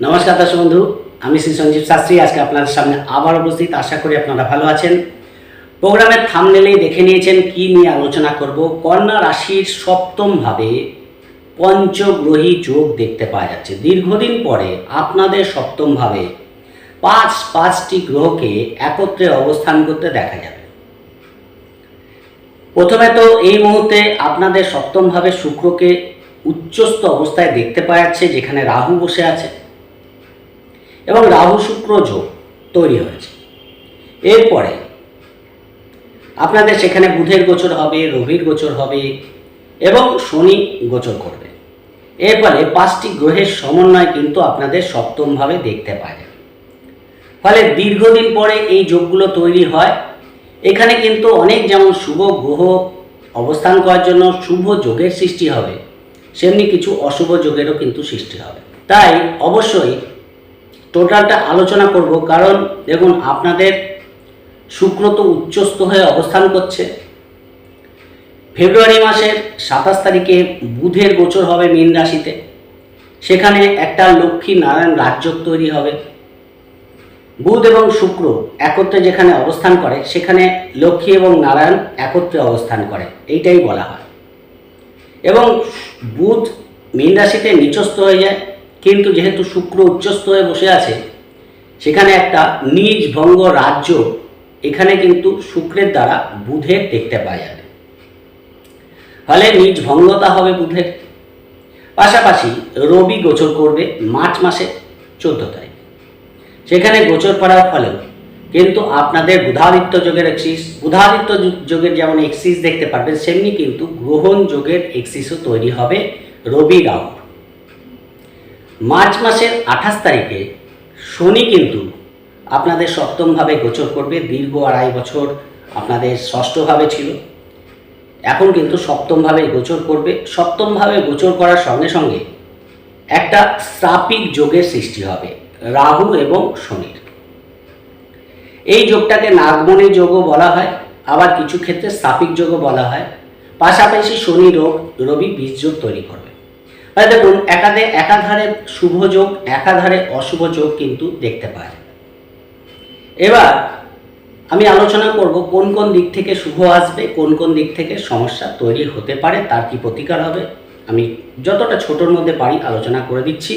নমস্কার দর্শক বন্ধু, আমি শ্রী সঞ্জীব শাস্ত্রী। আজকে আপনাদের সামনে আবার উপস্থিত। আশা করি আপনারা ভালো আছেন। প্রোগ্রামের থামনেলেই দেখে নিয়েছেন কি নিয়ে আলোচনা করব। কন্যা রাশির সপ্তম ভাবে পঞ্চগ্রহী যোগ দেখতে পাওয়া যাচ্ছে। দীর্ঘদিন পরে আপনাদের সপ্তম ভাবে পাঁচ, পাঁচটি গ্রহকে একত্রে অবস্থান করতে দেখা যাবে। প্রথমে তো এই মুহূর্তে আপনাদের সপ্তম ভাবে শুক্রকে উচ্চস্থ অবস্থায় দেখতে পাওয়া যাচ্ছে, যেখানে রাহু বসে আছে। এবং রাহু শুক্র যোগ তৈরি হয়েছে। এরপরে আপনাদের সেখানে বুধের গোচর হবে, রবির গোচর হবে এবং শনি গোচর করবে। এর ফলে পাঁচটি গ্রহের সমন্বয় কিন্তু আপনাদের সপ্তমভাবে দেখতে পাওয়া ফলে দীর্ঘদিন পরে এই যোগগুলো তৈরি হয়। এখানে কিন্তু অনেক যেমন শুভ গ্রহ অবস্থান করার জন্য শুভ যোগের সৃষ্টি হবে, সেমনি কিছু অশুভ যোগেরও কিন্তু সৃষ্টি হবে। তাই অবশ্যই টোটালটা আলোচনা করব, কারণ দেখুন, আপনাদের শুক্র তো উচ্চস্থ হয়ে অবস্থান করছে। ফেব্রুয়ারি মাসের সাতাশ তারিখে বুধের গোচর হবে মীন রাশিতে। সেখানে একটা লক্ষ্মী নারায়ণ রাজ্য তৈরি হবে। বুধ এবং শুক্র একত্রে যেখানে অবস্থান করে, সেখানে লক্ষ্মী এবং নারায়ণ একত্রে অবস্থান করে, এইটাই বলা হয়। এবং বুধ মীন রাশিতে নিচস্থ হয়ে যায়। কিন্তু যেহেতু শুক্র উচ্চস্থ হয়ে বসে আছে, সেখানে একটা নিজ ভঙ্গ রাজ্য এখানে কিন্তু শুক্রের দ্বারা বুধের দেখতে পাওয়া যাবে। ফলে নিজ ভঙ্গতা হবে বুধের। পাশাপাশি রবি গোচর করবে মার্চ মাসে চোদ্দ তারিখ। সেখানে গোচর করার ফলেও কিন্তু আপনাদের বুধাদিত্য যোগের এক্সিস বুধাদিত্য যোগের যেমন এক্সিস দেখতে পারবেন, সেমনি কিন্তু গ্রহণ যোগের এক্সিসও তৈরি হবে রবি রাহু। মার্চ মাসের আঠাশ তারিখে শনি কিন্তু আপনাদের সপ্তমভাবে গোচর করবে, দীর্ঘ আড়াই বছর আপনাদের ষষ্ঠভাবে ছিল। এখন কিন্তু সপ্তমভাবে গোচর করবে। সপ্তমভাবে গোচর করার সঙ্গে সঙ্গে একটা শ্রাপিক যোগের সৃষ্টি হবে, রাহু এবং শনির। এই যোগটাকে নাগমণি যোগও বলা হয়, আবার কিছু ক্ষেত্রে স্থাপিক যোগও বলা হয়। পাশাপাশি শনি রোগ রবি বীজ যোগ তৈরি করবে। তাহলে দেখুন, একাধে একাধারে শুভ যোগ, একাধারে অশুভ যোগ কিন্তু দেখতে পায় এবার আমি আলোচনা করব কোন কোন দিক থেকে শুভ আসবে, কোন কোন দিক থেকে সমস্যা তৈরি হতে পারে, তার কি প্রতিকার হবে। আমি যতটা ছোটোর মধ্যে পারি আলোচনা করে দিচ্ছি।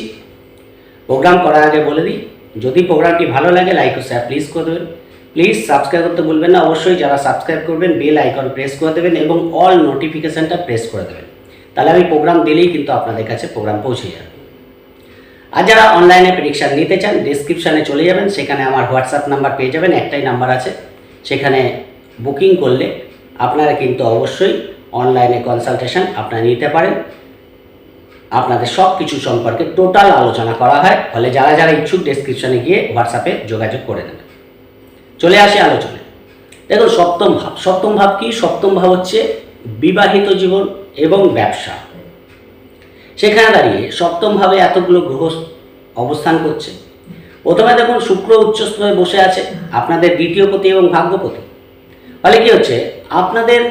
প্রোগ্রাম করার আগে বলে দিই, যদি প্রোগ্রামটি ভালো লাগে, লাইক ও শেয়ার প্লিজ করে দেবেন। প্লিজ সাবস্ক্রাইব করতে ভুলবেন না। অবশ্যই যারা সাবস্ক্রাইব করবেন বেল আইকন প্রেস করে দেবেন এবং অল নোটিফিকেশানটা প্রেস করে দেবেন। তাহলে আমি প্রোগ্রাম দিলেই কিন্তু আপনাদের কাছে প্রোগ্রাম পৌঁছে যাবে। আর যারা অনলাইনে প্রেডিকশান নিতে চান ডিসক্রিপশানে চলে যাবেন, সেখানে আমার হোয়াটসঅ্যাপ নাম্বার পেয়ে যাবেন, একটাই নাম্বার আছে। সেখানে বুকিং করলে আপনারা কিন্তু অবশ্যই অনলাইনে কনসালটেশন আপনারা নিতে পারেন। আপনাদের সব কিছু সম্পর্কে টোটাল আলোচনা করা হয়। ফলে যারা যারা ইচ্ছুক ডেসক্রিপশনে গিয়ে হোয়াটসঅ্যাপে যোগাযোগ করে নেবেন। চলে আসি আলোচনায়। দেখুন, সপ্তম ভাব। সপ্তম ভাব কি? সপ্তম ভাব হচ্ছে বিবাহিত জীবন। এবং ব্যবসা। সেখানে দাঁড়িয়ে সপ্তমভাবে এতগুলো গ্রহ অবস্থান করছে। প্রথমে দেখুন শুক্র উচ্চস্থ হয়ে বসে আছে, আপনাদের দ্বিতীয় পতি এবং ভাগ্যপতি। ফলে কি হচ্ছে? আপনাদের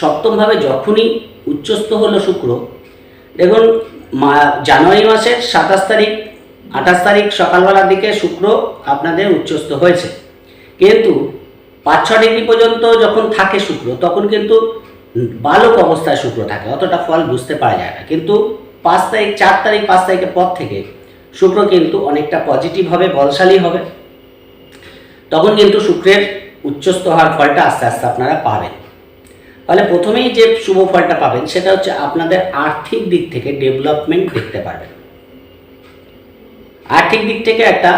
সপ্তমভাবে যখনই উচ্চস্থ হলো শুক্র, দেখুন জানুয়ারি মাসের সাতাশ তারিখ, আঠাশ তারিখ সকালবেলার দিকে শুক্র আপনাদের উচ্চস্থ হয়েছে। কিন্তু পাঁচ ছ ডিগ্রি পর্যন্ত যখন থাকে শুক্র, তখন কিন্তু বালক অবস্থায় শুক্র থাকে, অতটা ফল বুঝতে পারা যায় না। কিন্তু পাঁচ তারিখ, চার তারিখ, পাঁচ তারিখের পর থেকে শুক্র কিন্তু অনেকটা পজিটিভ হবে, বলশালী হবে। তখন কিন্তু শুক্রের উচ্চস্থ হওয়ার ফলটা আস্তে আস্তে আপনারা পাবেন। ফলে প্রথমেই যে শুভ ফলটা পাবেন, সেটা হচ্ছে আপনাদের আর্থিক দিক থেকে ডেভেলপমেন্ট দেখতে পারবেন। আর্থিক দিক থেকে একটা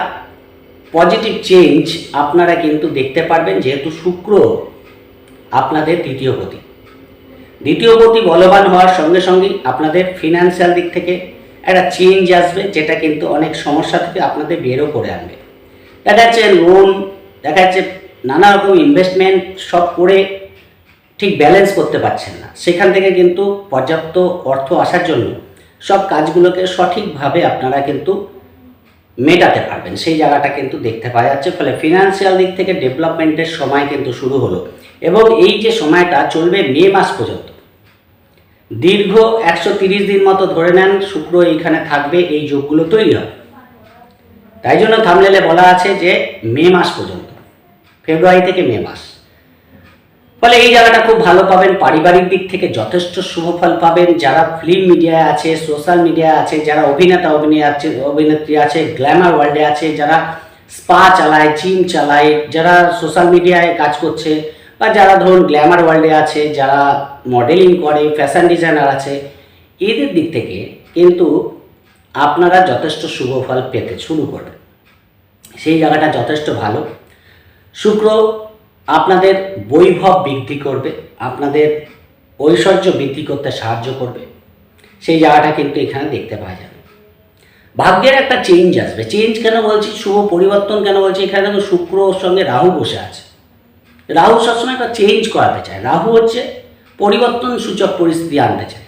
পজিটিভ চেঞ্জ আপনারা কিন্তু দেখতে পারবেন, যেহেতু শুক্র আপনাদের তৃতীয় গতি দ্বিতীয় গতি বলবান হওয়ার সঙ্গে সঙ্গেই আপনাদের ফিনান্সিয়াল দিক থেকে একটা চেঞ্জ আসবে, যেটা কিন্তু অনেক সমস্যা থেকে আপনাদের বেরও করে আনবে। দেখা যাচ্ছে লোন দেখা যাচ্ছে নানা রকম ইনভেস্টমেন্ট সব করে ঠিক ব্যালেন্স করতে পারছেন না। সেখান থেকে কিন্তু পর্যাপ্ত অর্থ আসার জন্য সব কাজগুলোকে সঠিকভাবে আপনারা কিন্তু মেটাতে পারবেন। সেই জায়গাটা কিন্তু দেখতে পাওয়া যাচ্ছে। ফলে ফিনান্সিয়াল দিক থেকে ডেভেলপমেন্টের সময় কিন্তু শুরু হলো। এবং এই যে সময়টা চলবে মে মাস পর্যন্ত দীর্ঘ একশো দিন মতো ধরে নেন শুক্র এইখানে থাকবে, এই যোগগুলো তৈরি হবে। তাই জন্য থামলেলে বলা আছে যে মে মাস পর্যন্ত, ফেব্রুয়ারি থেকে মে মাস। ফলে এই জায়গাটা খুব ভালো পাবেন, পারিবারিক দিক থেকে যথেষ্ট শুভ ফল পাবেন। যারা ফিল্ম মিডিয়ায় আছে সোশ্যাল মিডিয়া আছে, যারা অভিনেতা, অভিনয় আছে, অভিনেত্রী আছে গ্ল্যামার ওয়ার্ল্ডে আছে, যারা স্পা চালায় জিম চালায়, যারা সোশ্যাল মিডিয়ায় কাজ করছে, বা যারা ধরুন গ্ল্যামার ওয়ার্ল্ডে আছে, যারা মডেলিং করে ফ্যাশন ডিজাইনার আছে, এদের দিক থেকে কিন্তু আপনারা যথেষ্ট শুভ ফল পেতে শুরু করবেন। সেই জায়গাটা যথেষ্ট ভালো। শুক্র আপনাদের বৈভব বৃদ্ধি করবে, আপনাদের ঐশ্বর্য বৃদ্ধি করতে সাহায্য করবে। সেই জায়গাটা কিন্তু এখানে দেখতে পাওয়া যাবে। ভাগ্যের একটা চেঞ্জ আসবে। চেঞ্জ কেন বলছি? শুভ পরিবর্তন কেন বলছি? এখানে কিন্তু শুক্রর সঙ্গে রাহু বসে আছে। রাহু সবসময় একটা চেঞ্জ করাতে চায়। রাহু হচ্ছে পরিবর্তন সূচক পরিস্থিতি আনতে চায়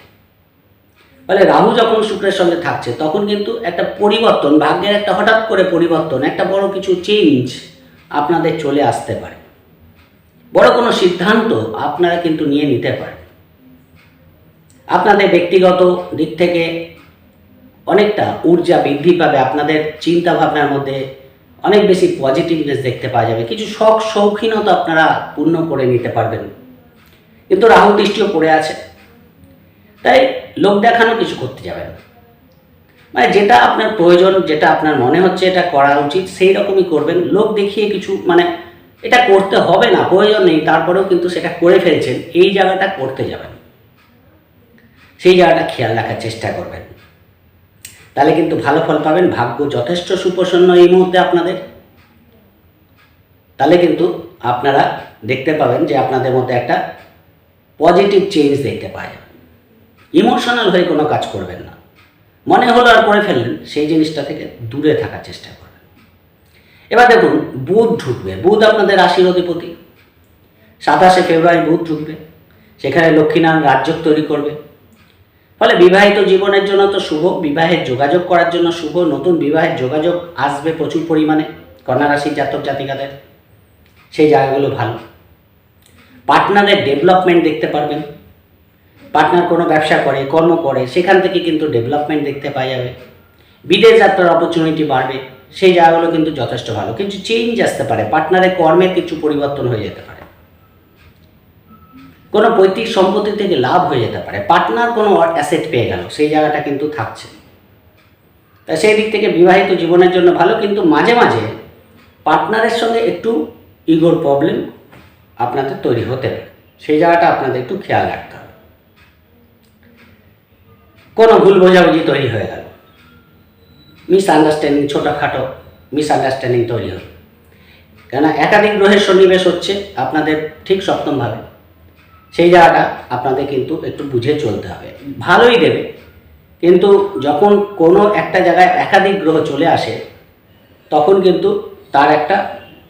ফলে রাহু যখন শুক্রের সঙ্গে থাকছে, তখন কিন্তু একটা পরিবর্তন, ভাগ্যের একটা হঠাৎ করে পরিবর্তন, একটা বড় কিছু চেঞ্জ আপনাদের চলে আসতে পারে। বড় কোনো সিদ্ধান্ত আপনারা কিন্তু নিয়ে নিতে পারেন। আপনাদের ব্যক্তিগত দিক থেকে অনেকটা ঊর্জা বৃদ্ধি পাবে, আপনাদের চিন্তা ভাবনার মধ্যে অনেক বেশি পজিটিভনেস দেখতে পাওয়া যাবে। কিছু শখ, শৌখিনতা আপনারা পূর্ণ করে নিতে পারবেন। কিন্তু রাহু দৃষ্টিও পড়ে আছে। তাই লোক দেখানো কিছু করতে যাবেন না। মানে যেটা আপনার প্রয়োজন, যেটা আপনার মনে হচ্ছে এটা করা উচিত, সেই রকমই করবেন। লোক দেখিয়ে কিছু মানে এটা করতে হবে না, প্রয়োজন নেই, তারপরেও কিন্তু সেটা করে ফেলছেন, এই জায়গাটা করতে যাবেন। সেই জায়গাটা খেয়াল রাখার চেষ্টা করবেন। তাহলে কিন্তু ভালো ফল পাবেন, ভাগ্য যথেষ্ট সুপ্রসন্ন এই মুহূর্তে আপনাদের। তাহলে কিন্তু আপনারা দেখতে পাবেন যে আপনাদের মধ্যে একটা পজিটিভ চেঞ্জ দেখতে পায়। ইমোশনাল হয়ে কোনো কাজ করবেন না। মনে হলো আর করে ফেললেন, সেই জিনিসটা থেকে দূরে থাকার চেষ্টা করবেন। এবার দেখুন, বুধ ঢুকবে। বুধ আপনাদের রাশির অধিপতি সাতাশে ফেব্রুয়ারি বুধ ঢুকবে। সেখানে লক্ষ্মীনারায়ণ রাজ্য তৈরি করবে। ফলে বিবাহিত জীবনের জন্য তো শুভ, বিবাহের যোগাযোগ করার জন্য শুভ, নতুন বিবাহের যোগাযোগ আসবে প্রচুর পরিমাণে। কন্যা রাশির জাতক জাতিকাদের। সেই জায়গাগুলো ভালো। পার্টনারের ডেভেলপমেন্ট দেখতে পারবেন। পার্টনার কোনো ব্যবসা করে, কর্ম করে, সেখান থেকে কিন্তু ডেভেলপমেন্ট দেখতে পাওয়া যাবে। বিদেশ যাত্রার অপরচুনিটি বাড়বে, সেই জায়গাগুলো কিন্তু যথেষ্ট ভালো। কিছু চেঞ্জ আসতে পারে, পার্টনারের কর্মের কিছু পরিবর্তন হয়ে যেতে পারে। কোনো পৈতৃক সম্পত্তি থেকে লাভ হয়ে যেতে পারে। পার্টনার কোনো অ্যাসেট পেয়ে গেল, সেই জায়গাটা কিন্তু থাকছে। তা সেই দিক থেকে বিবাহিত জীবনের জন্য ভালো, কিন্তু মাঝে মাঝে পার্টনারের সঙ্গে একটু ইগোর প্রবলেম আপনাদের তৈরি হতে পারে সেই জায়গাটা আপনাদের একটু খেয়াল রাখতে হবে। কোনো ভুল বোঝাবুঝি তৈরি হয়ে গেল। মিস আন্ডারস্ট্যান্ডিং ছোটোখাটো মিস আন্ডারস্ট্যান্ডিং তৈরি হলো। কেন একাধিক গ্রহের সন্নিবেশ হচ্ছে আপনাদের ঠিক সপ্তমভাবে। সেই জায়গাটা আপনাদের কিন্তু একটু বুঝে চলতে হবে। ভালোই দেবে। কিন্তু যখন কোনো একটা জায়গায় একাধিক গ্রহ চলে আসে, তখন কিন্তু তার একটা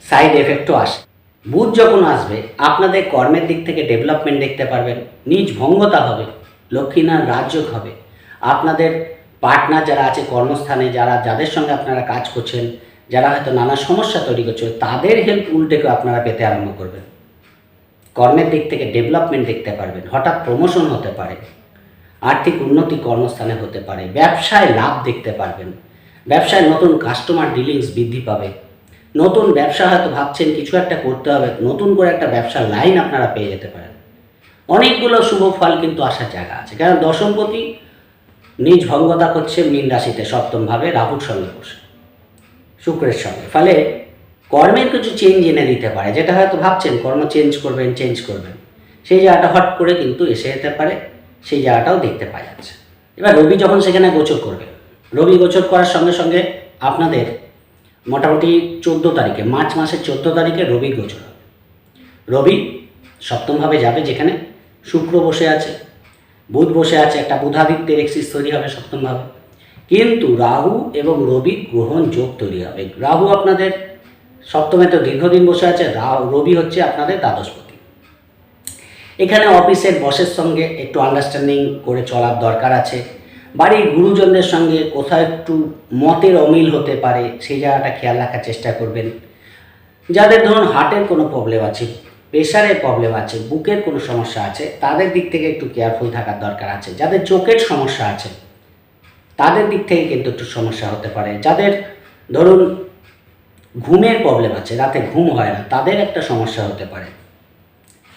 সাইড এফেক্টও আসে। বুধ যখন আসবে, আপনাদের কর্মের দিক থেকে ডেভেলপমেন্ট দেখতে পারবেন, নিজ ভঙ্গতা হবে, লক্ষ্মীনারায়ণ রাজযোগ হবে। আপনাদের পার্টনার যারা আছে কর্মস্থানে, যারা, যাদের সঙ্গে আপনারা কাজ করছেন, যারা হয়তো নানা সমস্যা তৈরি করছে, তাদের হেল্প উল্টেকে আপনারা পেতে আরম্ভ করবেন। কর্মের দিক থেকে ডেভেলপমেন্ট দেখতে পারবেন, হঠাৎ প্রমোশন হতে পারে, আর্থিক উন্নতি কর্মস্থানে হতে পারে, ব্যবসায় লাভ দেখতে পারবেন, ব্যবসায় নতুন কাস্টমার ডিলিংস বৃদ্ধি পাবে। নতুন ব্যবসা হয়তো ভাবছেন কিছু একটা করতে হবে, নতুন করে একটা ব্যবসার লাইন আপনারা পেয়ে যেতে পারেন। অনেকগুলো শুভ ফল কিন্তু আসার জায়গা আছে, কারণ দশমপতি নিজ ভঙ্গতা করছে মীন রাশিতে সপ্তমভাবে, রাহুর সঙ্গে বসে, শুক্রের সঙ্গে। ফলে কর্মের কিছু চেঞ্জ এনে দিতে পারে, যেটা হয়তো ভাবছেন, কর্ম চেঞ্জ করবেন চেঞ্জ করবেন। সেই জায়গাটা হট করে কিন্তু এসে যেতে পারে, সেই জায়গাটাও দেখতে পাওয়া যাচ্ছে। এবার রবি যখন সেখানে গোচর করবে, রবি গোচর করার সঙ্গে সঙ্গে আপনাদের মোটামুটি চোদ্দ তারিখে, মার্চ মাসের চোদ্দ তারিখে রবি গোচর হবে। রবি সপ্তমভাবে যাবে যেখানে শুক্র বসে আছে, বুধ বসে আছে, একটা বুধাদিত্যের এক্সিস তৈরি হবে সপ্তমভাবে। কিন্তু রাহু এবং রবি গ্রহণ যোগ তৈরি হবে। রাহু আপনাদের সপ্তমে তো দীর্ঘদিন বসে আছে, রাহু, রবি হচ্ছে আপনাদের দ্বাদশপতি। এখানে অফিসের বসের সঙ্গে একটু আন্ডারস্ট্যান্ডিং করে চলার দরকার আছে। বাড়ির গুরুজনদের সঙ্গে কোথাও একটু মতের অমিল হতে পারে, সেই জায়গাটা খেয়াল রাখার চেষ্টা করবেন। যাদের ধরুন হার্টের কোনো প্রবলেম আছে প্রেশারের প্রবলেম আছে, বুকের কোনো সমস্যা আছে, তাদের দিক থেকে একটু কেয়ারফুল থাকার দরকার আছে। যাদের চোখের সমস্যা আছে, তাদের দিক থেকে কিন্তু একটু সমস্যা হতে পারে। যাদের ধরুন ঘুমের প্রবলেম আছে, রাতে ঘুম হয় না, তাদের একটা সমস্যা হতে পারে।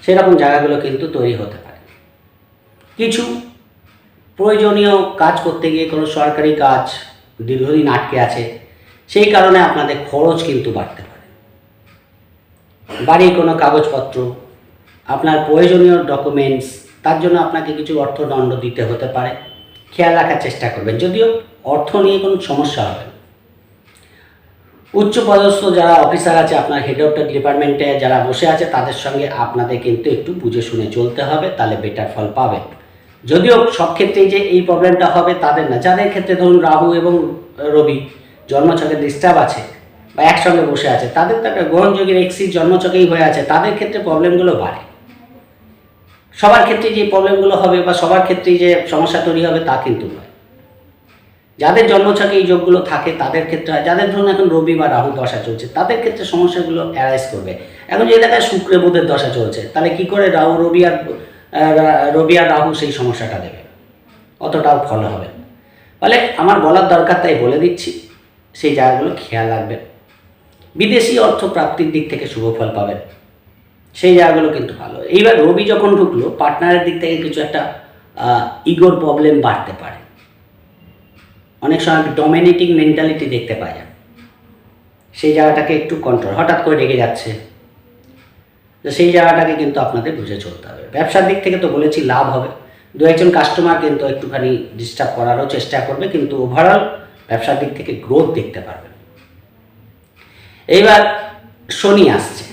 সেরকম জায়গাগুলো কিন্তু তৈরি হতে পারে। কিছু প্রয়োজনীয় কাজ করতে গিয়ে কোনো সরকারি কাজ দীর্ঘদিন আটকে আছে, সেই কারণে আপনাদের খরচ কিন্তু বাড়তে পারে। বাড়ির কোনো কাগজপত্র, আপনার প্রয়োজনীয় ডকুমেন্টস তার জন্য আপনাকে কিছু অর্থদণ্ড দিতে হতে পারে। খেয়াল রাখার চেষ্টা করবেন, যদিও অর্থ নিয়ে কোনো সমস্যা হবে উচ্চপদস্থ যারা অফিসার আছে, আপনার হেড অফ দ্য ডিপার্টমেন্টে যারা বসে আছে, তাদের সঙ্গে আপনাদের কিন্তু একটু বুঝে শুনে চলতে হবে, তাহলে বেটার ফল পাবেন। যদিও সব ক্ষেত্রেই যে এই প্রবলেমটা হবে তাদের না। যাদের ক্ষেত্রে ধরুন রাহু এবং রবি জন্মছকে ডিস্টার্ব আছে বা একসঙ্গে বসে আছে, তাদের তো একটা গ্রহণযোগের এক্সিস জন্মছকেই হয়ে আছে, তাদের ক্ষেত্রে প্রবলেমগুলো বাড়ে। সবার ক্ষেত্রে যে প্রবলেমগুলো হবে বা সবার ক্ষেত্রেই যে সমস্যা তৈরি হবে তা কিন্তু নয়। যাদের জন্মছকে এই যোগগুলো থাকে, তাদের ক্ষেত্রে যাদের ধরুন এখন রবি বা রাহু দশা চলছে, তাদের ক্ষেত্রে সমস্যাগুলো অ্যারাইজ করবে। এখন যদি দেখায় শুক্রে বুধের দশা চলছে, তাহলে কি করে রাহু, রবি আর আহ, রা- রাহু সেই সমস্যাটা দেবে। অতটাও ফলো হবে। ফলে আমার বলার দরকার তাই বলে দিচ্ছি সেই জায়গাগুলো খেয়াল রাখবেন। বিদেশি অর্থ প্রাপ্তির দিক থেকে শুভ ফল পাবেন। সেই জায়গাগুলো কিন্তু ভালো। এইবার রবি যখন ঢুকলো পার্টনারের দিক থেকে কিছু একটা ইগোর প্রবলেম বাড়তে পারে। অনেক সময় ডমিনেটিং মেন্টালিটি দেখতে পাওয়া যায় সেই জায়গাটাকে একটু কন্ট্রোল হঠাৎ করে রেগে যাচ্ছে। তো সেই জায়গাটাকে কিন্তু আপনাদের বুঝে চলতে হবে। ব্যবসার দিক থেকে তো বলেছি লাভ হবে। দু একজন কাস্টমার কিন্তু একটুখানি ডিস্টার্ব করারও চেষ্টা করবে, কিন্তু ওভারঅল ব্যবসার দিক থেকে গ্রোথ দেখতে পারবেন এইবার শনি আসছে।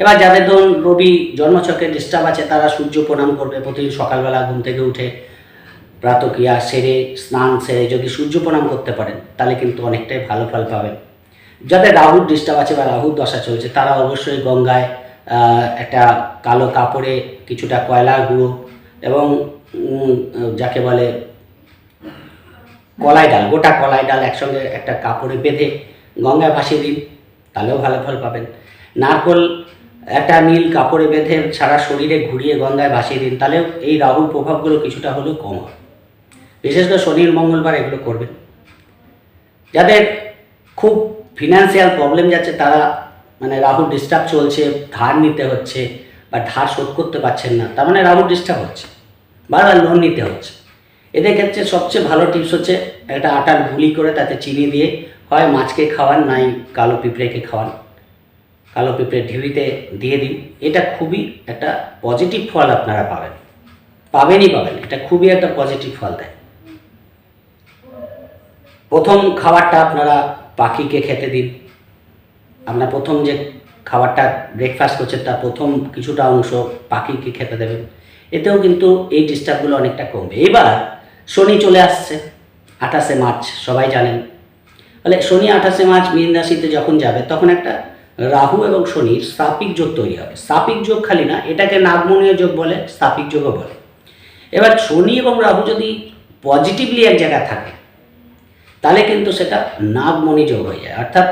এবার যাদের ধরুন রবি জন্মছকে ডিস্টার্ব আছে, তারা সূর্য প্রণাম করবে, প্রতিদিন সকালবেলা ঘুম থেকে উঠে প্রাতক্রিয়া সেরে, স্নান সেরে যদি সূর্য প্রণাম করতে পারেন, তাহলে কিন্তু অনেকটাই ভালো ফল পাবেন। যাদের রাহুর ডিস্টার্ব আছে বা রাহুর দশা চলছে, তারা অবশ্যই গঙ্গায় একটা কালো কাপড়ে কিছুটা কয়লা গুঁড়ো এবং যাকে বলে কলাই ডাল, গোটা কলাই ডাল একসঙ্গে একটা কাপড়ে বেঁধে গঙ্গায় ভাসিয়ে দিন, তাহলেও ভালো ফল পাবেন। নারকোল একটা নীল কাপড়ে বেঁধে সারা শরীরে ঘুরিয়ে গঙ্গায় ভাসিয়ে দিন, তাহলেও এই রাহুর প্রভাবগুলো কিছুটা হলেও কম হয় বিশেষ করে শনির মঙ্গলবার এগুলো করবেন। যাদের খুব ফিনান্সিয়াল প্রবলেম যাচ্ছে, তারা মানে রাহুর ডিস্টার্ব চলছে, ধার নিতে হচ্ছে, বা ধার শোধ করতে পারছেন না, তার মানে রাহুর ডিস্টার্ব হচ্ছে, বারবার লোন নিতে হচ্ছে। এদের ক্ষেত্রে সবচেয়ে ভালো টিপস হচ্ছে একটা আটার গুলি করে তাতে চিনি দিয়ে, হয় মাছকে খাওয়ান, নাই কালো পিঁপড়েকে খাওয়ান। কালো পিঁপড়ে ঢিবিতে দিয়ে দিন, এটা খুবই একটা পজিটিভ ফল আপনারা পাবেন। পাবেনই পাবেন, এটা খুবই একটা পজিটিভ ফল দেয়। প্রথম খাবারটা আপনারা পাখিকে খেতে দিন আপনার প্রথম যে খাবারটা ব্রেকফাস্ট করছে, তার প্রথম কিছুটা অংশ পাখিকে খেতে দেবেন এতেও কিন্তু এই ডিস্টার্বগুলো অনেকটা কমবে। এবার শনি চলে আসছে, আঠাশে মার্চ, সবাই জানেন। ফলে শনি আঠাশে মার্চ মীন রাশিতে যখন যাবে, তখন একটা রাহু এবং শনির স্থাপিক যোগ তৈরি হবে। স্থাপিক যোগ খালি না, এটাকে নাগমনীয় যোগ বলে স্থাপিক যোগও বলে। এবার শনি এবং রাহু যদি পজিটিভলি এক জায়গায় থাকে, তাহলে কিন্তু সেটা নাগমণি যোগ হয়ে যায়। অর্থাৎ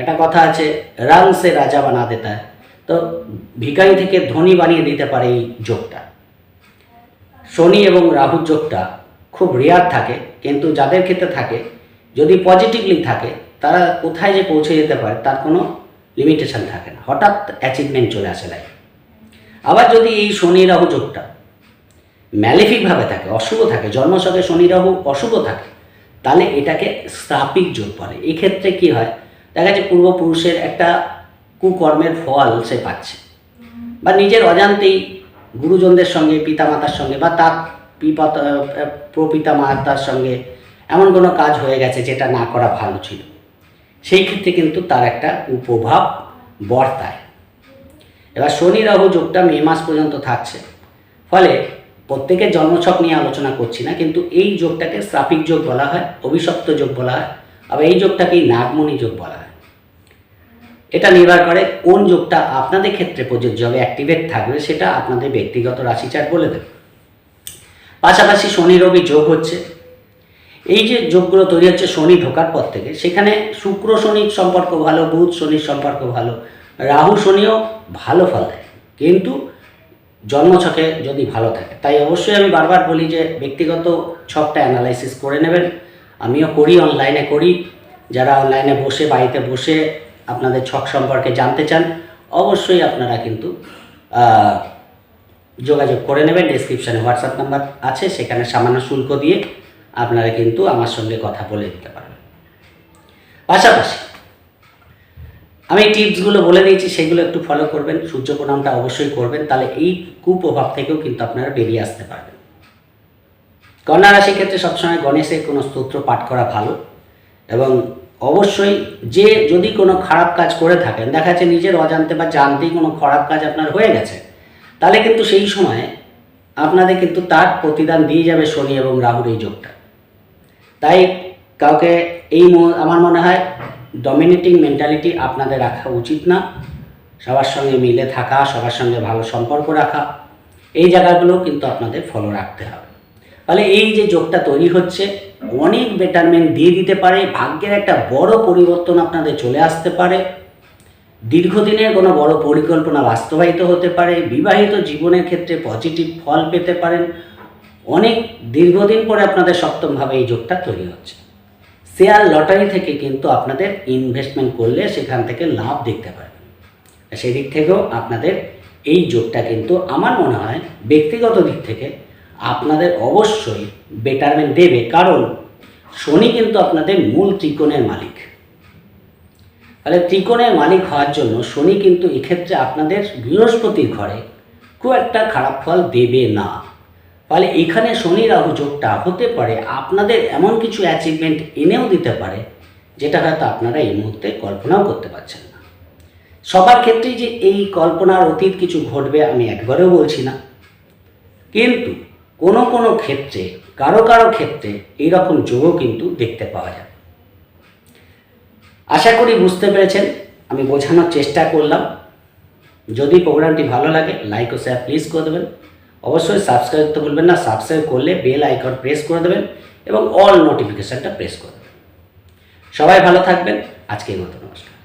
একটা কথা আছে রং সে রাজা বানা দেতা তো ভিকারি থেকে ধনী বানিয়ে দিতে পারে এই যোগটা। শনি এবং রাহুর যোগটা খুব রেয়ার থাকে, কিন্তু যাদের ক্ষেত্রে থাকে, যদি পজিটিভলি থাকে, তারা কোথায় যে পৌঁছে যেতে পারে, তার কোনো লিমিটেশন থাকে না। হঠাৎ অ্যাচিভমেন্ট চলে আসে লাইফে আবার যদি এই শনি রাহু যোগটা ম্যালিফিকভাবে থাকে, অশুভ থাকে জন্মসকে শনি রাহু অশুভ থাকে, তাহলে এটাকে স্থাপিক যোগ বলে। এক্ষেত্রে কি হয় দেখা যাচ্ছে পূর্বপুরুষের একটা কুকর্মের ফল সে পাচ্ছে। বা নিজের অজান্তেই গুরুজনদের সঙ্গে, পিতামাতার সঙ্গে, বা তার পিপাত প্রপিতা মাতার সঙ্গে এমন কোনো কাজ হয়ে গেছে যেটা না করা ভালো ছিল। সেই ক্ষেত্রে কিন্তু তার একটা কুপ্রভাব বর্তায়। এবার শনি রাহু যোগটা মে মাস পর্যন্ত থাকছে। ফলে প্রত্যেকের জন্মছক নিয়ে আলোচনা করছি না, কিন্তু এই যোগটাকে শ্রাপিক যোগ বলা হয়, অভিশপ্ত যোগ বলা হয়, আবার এই যোগটাকেই নাগমণি যোগ বলা হয়। এটা নির্ভর করে কোন যোগটা আপনাদের ক্ষেত্রে প্রযোজ্য হবে অ্যাক্টিভেট থাকবে, সেটা আপনাদের ব্যক্তিগত রাশিচার বলে দেবে। পাশাপাশি শনি রবি যোগ হচ্ছে। এই যে যোগগুলো তৈরি হচ্ছে, শনি ঢোকার পর থেকে, সেখানে শুক্র শনির সম্পর্ক ভালো, বুধ শনির সম্পর্ক ভালো, রাহু শনিও ভালো ফল দেয়। কিন্তু জন্মছকে যদি ভালো থাকে, তাই অবশ্যই আমি বারবার বলি যে ব্যক্তিগত ছকটা অ্যানালাইসিস করে নেবেন। আমিও করি অনলাইনে করি। যারা অনলাইনে বসে, বাড়িতে বসে আপনাদের ছক সম্পর্কে জানতে চান, অবশ্যই আপনারা কিন্তু যোগাযোগ করে নেবেন। ডিসক্রিপশানে হোয়াটসঅ্যাপ নাম্বার আছে, সেখানে সামান্য শুল্ক দিয়ে আপনারা কিন্তু আমার সঙ্গে কথা বলে দিতে পারবেন পাশাপাশি, আমি টিপসগুলো বলে দিয়েছি, সেগুলো একটু ফলো করবেন। সূর্য প্রণামটা অবশ্যই করবেন, তাহলে এই কুপ্রভাব থেকেও কিন্তু আপনারা বেরিয়ে আসতে পারবেন। কন্যা রাশির ক্ষেত্রে সবসময় গণেশের কোনো স্তোত্র পাঠ করা ভালো এবং অবশ্যই যে যদি কোনো খারাপ কাজ করে থাকেন, দেখা যাচ্ছে নিজের অজান্তে বা জানতেই কোনো খারাপ কাজ আপনার হয়ে গেছে, তাহলে কিন্তু সেই সময় আপনাদের কিন্তু তার প্রতিদান দিয়ে যাবে শনি এবং রাহুর এই যোগটা। তাই কাউকে এই আমার মনে হয় ডমিনেটিং মেন্টালিটি আপনাদের রাখা উচিত না। সবার সঙ্গে মিলে থাকা, সবার সঙ্গে ভালো সম্পর্ক রাখা, এই জায়গাগুলো কিন্তু আপনাদের ফলো রাখতে হবে। ফলে এই যে যোগটা তৈরি হচ্ছে অনেক বেটারমেন্ট দিয়ে দিতে পারে, ভাগ্যের একটা বড় পরিবর্তন আপনাদের চলে আসতে পারে। দীর্ঘদিনের কোনো বড় পরিকল্পনা বাস্তবায়িত হতে পারে, বিবাহিত জীবনের ক্ষেত্রে পজিটিভ ফল পেতে পারেন। অনেক দীর্ঘদিন পরে আপনাদের সপ্তমভাবে এই যোগটা তৈরি হচ্ছে। শেয়ার লটারি থেকে কিন্তু আপনাদের ইনভেস্টমেন্ট করলে সেখান থেকে লাভ দেখতে পারবেন। সেদিক থেকেও আপনাদের এই যোগটা কিন্তু আমার মনে হয় ব্যক্তিগত দিক থেকে আপনাদের অবশ্যই বেটারমেন্ট দেবে, কারণ শনি কিন্তু আপনাদের মূল ত্রিকোণের মালিক। তাহলে ত্রিকোণের মালিক হওয়ার জন্য শনি কিন্তু এক্ষেত্রে আপনাদের বৃহস্পতির ঘরে খুব একটা খারাপ ফল দেবে না। ফলে এখানে শনি রাহু যোগটা হতে পারে, আপনাদের এমন কিছু অ্যাচিভমেন্ট এনেও দিতে পারে, যেটা হয়তো আপনারা এই মুহূর্তে কল্পনাও করতে পারছেন না। সবার ক্ষেত্রেই যে এই কল্পনার অতীত কিছু ঘটবে আমি একবারেও বলছি না। কিন্তু কোনো কোনো ক্ষেত্রে, কারও কারও ক্ষেত্রে এইরকম যোগও কিন্তু দেখতে পাওয়া যায়। আশা করি বুঝতে পেরেছেন, আমি বোঝানোর চেষ্টা করলাম। যদি প্রোগ্রামটি ভালো লাগে, লাইক ও শেয়ার প্লিজ করে দেবেন। অবশ্যই সাবস্ক্রাইব তো ভুলবেন না, সাবস্ক্রাইব করলে বেল আইকন প্রেস করে দেবেন এবং অল নোটিফিকেশানটা প্রেস করে দেবেন। সবাই ভালো থাকবেন, আজকের মতো নমস্কার।